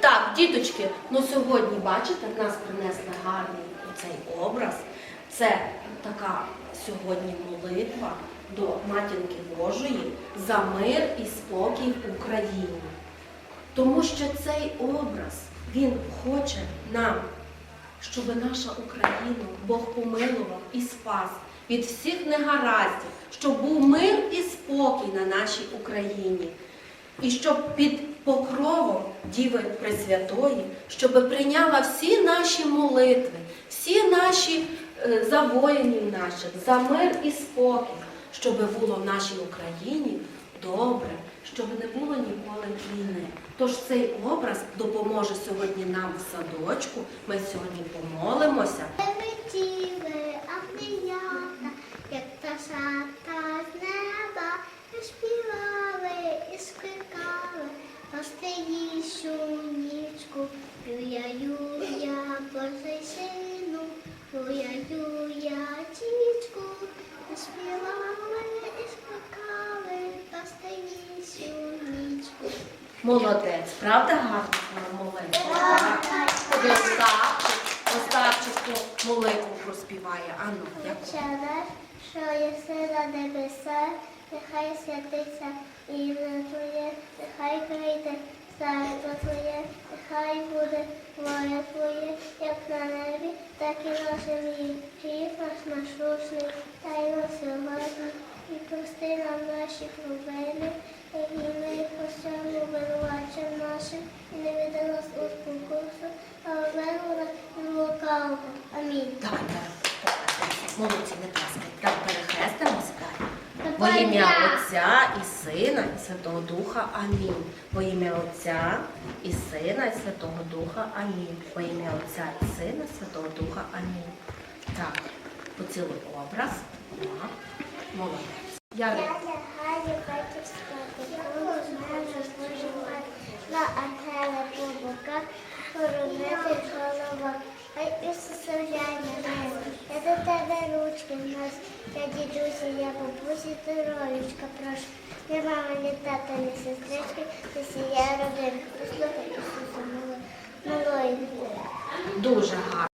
Так, діточки, ну сьогодні, бачите, нас принесли гарний цей образ. Це така сьогодні молитва до матінки Божої за мир і спокій в Україні. Тому що цей образ, він хоче нам, щоб наша Україна Бог помилував і спас від всіх негараздів, щоб був мир і спокій на нашій Україні. І щоб під покровом Діви Пресвятої, щоб прийняла всі наші молитви, всі наші е, за наших, за мир і спокій, щоб було в нашій Україні добре, щоб не було ніколи війни. Тож цей образ допоможе сьогодні нам в садочку. Ми сьогодні помолимося. Летіли Молодець, правда гарно молитва? Так. Остапчик, Остапчик молитву проспіває. Ану? Отче що єси на небесах, нехай святиться ім'я Твоє, нехай прийде царство Твоє, нехай буде воля Твоє, як на небі, так і на землі. Хліб наш насущний, дай нам сьогодні, і прости нам наші провини, нашим, і не веди нас у спокусу, а оберу нас від лукавого. Амінь. Давай, перехрестимося. Молодці, не плескай. Так, перехрестимося. Во ім'я Отця і Сина, і Святого Духа. Амінь. Во ім'я Отця і Сина, і Святого Духа. Амінь. Во ім'я Отця і Сина, і Святого Духа. Амінь. Так, поцілуй образ. Так. Молодець. Я лягаю спати, боках, коронити голова. Хай Ісуса глянь мене, я до тебе ручки нас, я дідусі, я бабусі, здоров'ячка прошу. Ні мама, ні тата, ні сестрички, ти сія родина, послухай Ісуса, милої. дуже гарно.